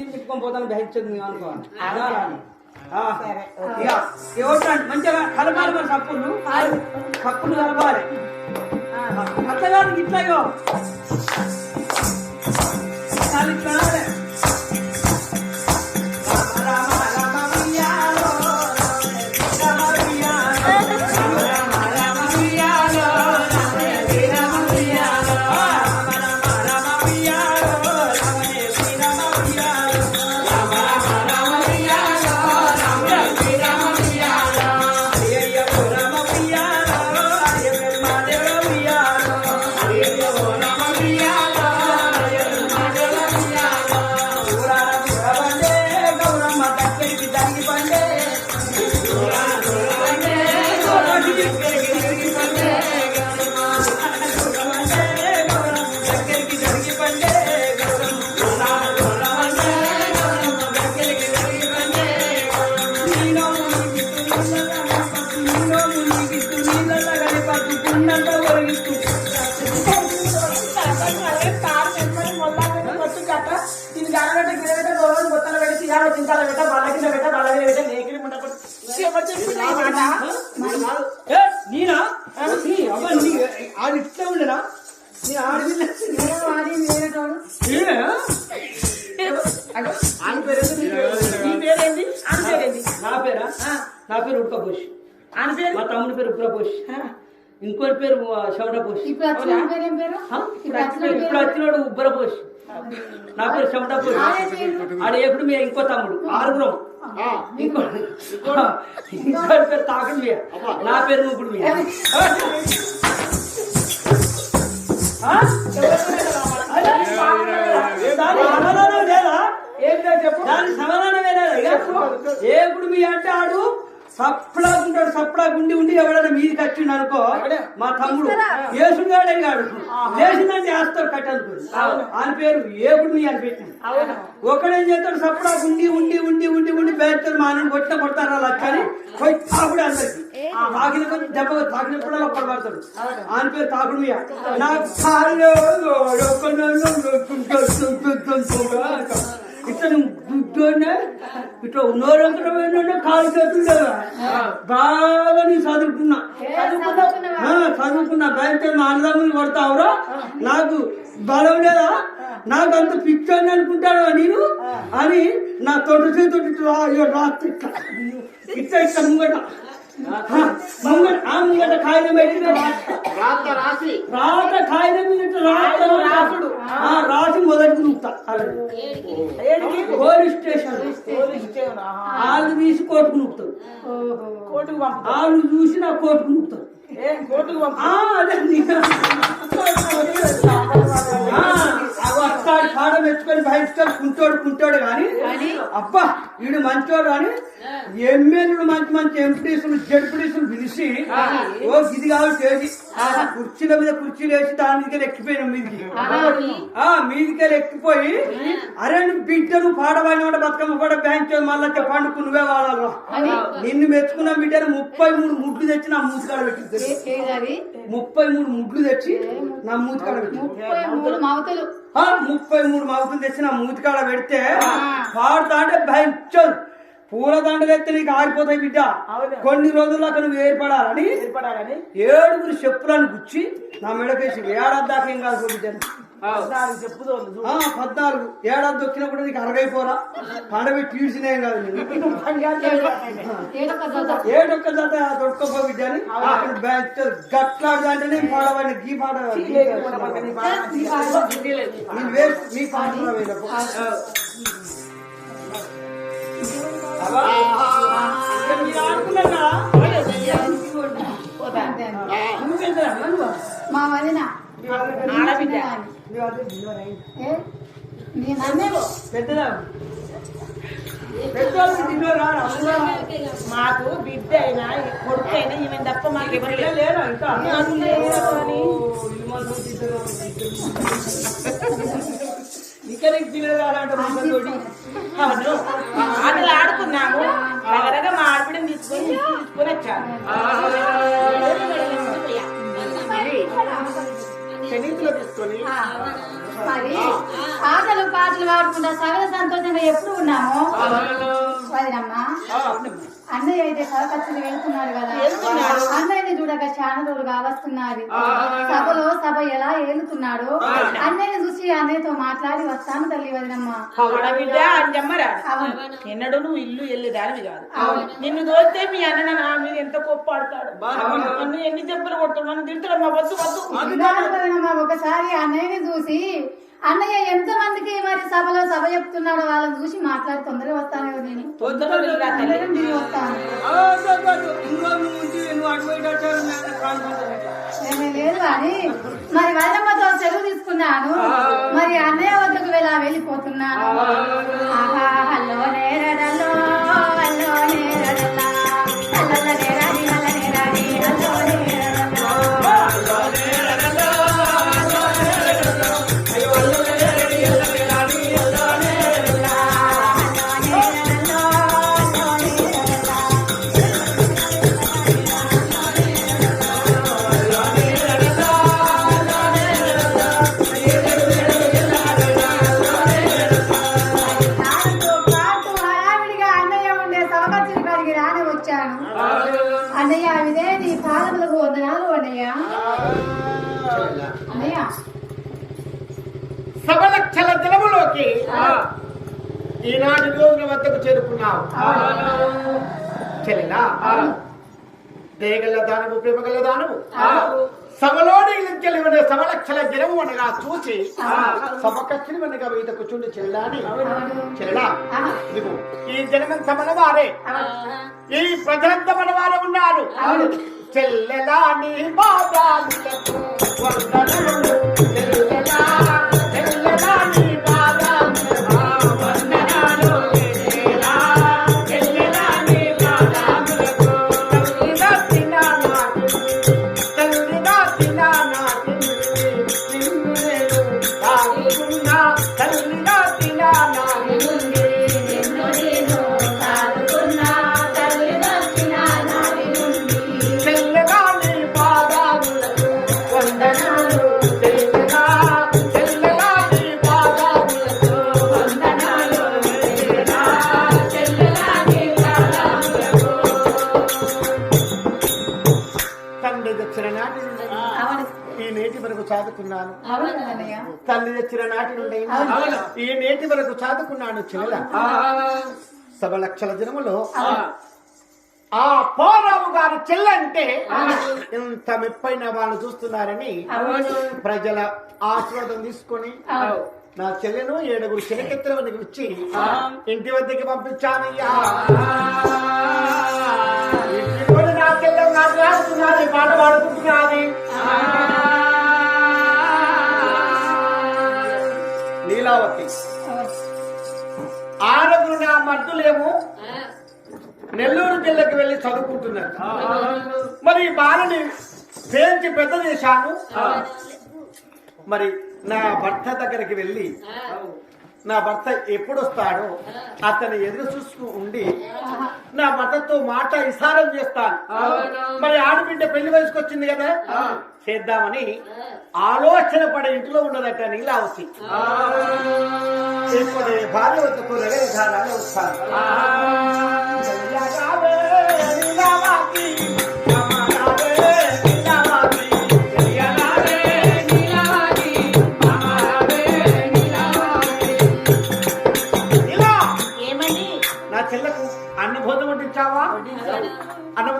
దీన్ని పెట్టుకొని పోతాను మేము అనుకోవాలి ఎవరు మంచిగా కలపాలి మరి కప్పులు కప్పులు కలపాలి. అత్తగారికి ఇట్లాగో ఇట్లా నీనా? నీ అవ్వ నీ ఆడు ఇట్లా ఉండరా నీ ఆడపిల్ల ఈయన? ఆయన పేరు ఏంది? నీ పేరు- నీ పేరేంటి? నా పేరా? నా పేరు ఉడకపోషి పేరు? మా తమ్ముడి పేరు ఉగ్రపోషి ఇంకోటి పేరు శవడపోషి ఇప్పుడు? ఇప్పుడు వచ్చిన- ఇప్పుడు వచ్చినోడు ఉబ్బరపోషి నా పేరు శవడపోషి ఆడ ఎప్పుడు మీ ఇంకో తమ్ముడు ఆరుగురం ఇంకో ఇంకోటి పేరు తాకుడు మీ నా పేరు ముగ్గుడు మీ సమాధానం లేదా ఏంటో చెప్పు దాని సమాధానం లేదా ఏ ఇప్పుడు మీ అంటే ఆడు సప్లా ఉంటాడు సప్లా గుండి ఉండి ఎవడైనా మీదికి వచ్చిండు అనుకో మా తమ్ముడు ఏసుగాడే కాడు లేచిందంటే వేస్తాడు కట్టనుకోండి ఆయన పేరు ఏపుడు మీ అని పెట్టింది ఒకడేం చేస్తాడు సప్లా ఉండి ఉండి ఉండి ఉండి ఉండి బయలుతాడు మా ఆయన కొట్టిన కొడతారు అలా కానీ పోయి తాగుడు అందరికి తాకిన కొంచెం దెబ్బ తాకినప్పుడు ఒక్కడు పడతాడు ఆయన పేరు తాగుడు మీద నాకు ఇట్లా గుడ్డోనే ఇట్లా నోరంకరమైన కాలు చేతులు బాగా నేను చదువుకున్నా. చదువుకున్నా? భయంతో మా అన్నదమ్ములు కొడతావురా? నాకు బలం లేదా? నాకు అంత పిచ్చని అనుకుంటాడు నేను? అని నా తొట్టు చేతుడు రాత్రి ఇట్లా ఇట్లా ఇట్లా ముంగట. ముంగట ఆ ముంగట కాగితం పెట్టి రాత రాసి రాత కాగితం మీద ఇట్లా రాత రాసుడు ఆ, రాసి మొదటి పోలీస్ స్టేషన్. Police station. వాళ్ళు తీసి కోర్టుకు నూపుతారు కోర్టుకు వాళ్ళు చూసి నా కోర్టుకు నూపుతారు ఏ కోర్టుకు అదే. ఎత్తుకొని బయటకు కుంటోడు కుంటోడు కానీ అబ్బా వీడు మంచోడు కానీ ఎమ్మెల్యేలు మంచి మంచి ఎంపీటీసులు జడ్పీటీసులు పిలిచి ఓ ఇది కావాలి చేసి కుర్చీల మీద కుర్చీలు వేసి దాని మీదకి ఎక్కిపోయిన మీదికి ఆ మీదికి ఎక్కిపోయి అరే నువ్వు బిడ్డ నువ్వు పాడబడిన వాడు బతుకమ్మ పాడ బ్యాంక్ మళ్ళా చెప్పండి నువ్వే వాడాలి నిన్ను మెచ్చుకున్న బిడ్డను ముప్పై మూడు ముడ్లు తెచ్చి నా మూతికాడ పెట్టింది. ముప్పై మూడు ముడ్లు తెచ్చి నా మూతికాడ ముప్పై మూడు మవతలు. ముప్పై మూడు మగుతులు తెచ్చి నా మూతికాడ పెడితే పాడుతా అంటే భయించదు పూల దండలు ఎత్తే నీకు ఆడిపోతాయి బిడ్డ. కొన్ని రోజుల్లో అక్కడ నువ్వు ఏర్పడాలని ఏడుగురు చెప్పులను గుచ్చి నా మెడకేసి ఏడాది దాకా ఏం కాదు బిడ్డను పద్నాలుగు ఏడాది వచ్చినప్పుడు నీకు అరగైపోరా పండబెట్టి తీసినేం కాదు ఏడొక్క జత. ఏడొక్క జత దొరకపో బిడ్డని అక్కడ బ్యాచ్ గట్లాడు అంటే నేను పాడబడిన గీ వేస్ట్ మీ పాట? మా వదిన. ఆడబిడ్డ. మాకు బిడ్డ అయినా కొడుకు అయినా ఈమె తప్ప మాకు ఎవరు లేరు. ఇంకా? ఇంకా నీకు పిల్లలు అవును. ఆటలు ఆడుకున్నాము రకరకాల మా ఆడపిడని తీసుకొని తీసుకొని వచ్చాను పెనీతిలో తీసుకొని మరి ఆటలు పాటలు పాడుకుంటా సగల సంతోషంగా ఎప్పుడు ఉన్నాము? వదినమ్మా అన్నయ్య అయితే సవకచ్చులు వెళ్తున్నారు కదా. అన్నయ్యని చూడక చాలా రోజులు కావస్తున్నారు సభలో సభ ఎలా ఏలుతున్నాడు అన్నయ్యని చూసి అన్నయ్యతో మాట్లాడి వస్తాను తల్లి వదినమ్మ. ఎన్నడూ నువ్వు ఇల్లు వెళ్ళే దానివి కాదు నిన్ను దోస్తే మీ అన్న నా మీద ఎంత నన్ను ఎన్ని దెబ్బలు కొడతాడు నన్ను తిడతాడు వద్దు వద్దు. విన్నాను వదినమ్మ ఒకసారి అన్నయ్యని చూసి అన్నయ్య ఎంత మందికి మరి సభలో సభ చెప్తున్నాడో వాళ్ళని చూసి మాట్లాడి తొందరగా వస్తాను నేను. లేదు కానీ మరి వదినమ్మతో సెలవు తీసుకున్నాను. మరి అన్నయ్య వద్దకు వెళ్ళా వెళ్ళిపోతున్నాను. ఆహా, హల్లో సవలక్షల జలములోకి ఈనాటి రోజుల వద్దకు చేరుకున్నావు. చెల్లెలా? దేగల దానము ప్రేమగల దానము. సభలోని గెలివనే సవలక్షల జలము అనగా చూసి సభకచ్చిన వెనక మీద కూర్చుండి చెల్లాని చెల్లెలా? ఆహా. ఇదిగో ఈ జనమంత మనవారే. ఈ ప్రజలంతా మనవారే ఉన్నారు చెల్లెలా నీ అన్నయ్య? తల్లి తెచ్చిన నాటి నుండి ఈ నేటి వరకు చదువుకున్నాను చెల్లెల సభ లక్షల జనములో ఆ. పోరాము గారి చెల్లంటే ఇంత మెప్పైన వాళ్ళు చూస్తున్నారని ప్రజల ఆశీర్వాదం తీసుకొని నా చెల్లెను ఏడుగురు చెలకెత్తల వద్దకు వచ్చి ఇంటి వద్దకి పంపించానయ్యా. నా చెల్లె మాట్లాడుతున్నది పాట పాడుకుంటున్నది చదువుకుంటున్నారు మరి ఈ బాలని పేర్చి పెద్ద చేశాను. మరి నా భర్త దగ్గరికి వెళ్ళి నా భర్త ఎప్పుడు వస్తాడో అతని ఎదురు చూస్తూ ఉండి నా భర్తతో మాట ఇసారం చేస్తాను. మరి ఆడబిడ్డ పెళ్ళి వయసుకు వచ్చింది కదా చేద్దామని ఆలోచన పడే ఇంట్లో ఉన్నదట ఇప్పుడు భార్య వద్దకు రగరగానే వస్తాను.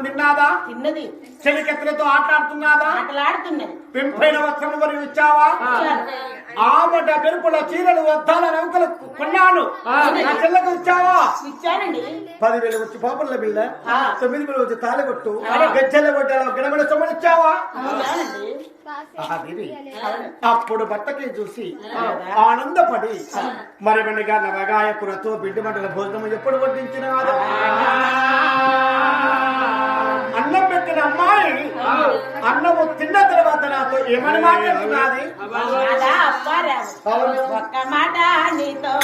అన్నం తిన్నాదా తిన్నది. చెలికెత్తలతో ఆటలాడుతున్నాదా. ఆటలాడుతున్నది పెంపైన వస్త్రం మరి ఇచ్చావా ఆమట పెరుపుల చీరలు వద్దాల నౌకలు కొన్నాను. నా చెల్లకు ఇచ్చావా? ఇచ్చానండి. పదివేలు వచ్చి పాపల బిళ్ళ తొమ్మిది వేలు వచ్చి తాళగొట్టు గజ్జల గొడ్డల గడబడ సొమ్మలు అప్పుడు భర్తకి చూసి ఆనందపడి మరి వెనగా నవగాయకులతో బిడ్డ మంటల భోజనం ఎప్పుడు వడ్డించిన అన్నం పెట్టిన అమ్మాయి అన్నము తిన్న తర్వాత నాతో ఏమని మాట్లాడుతున్నది. ఒక్క మాట నీతో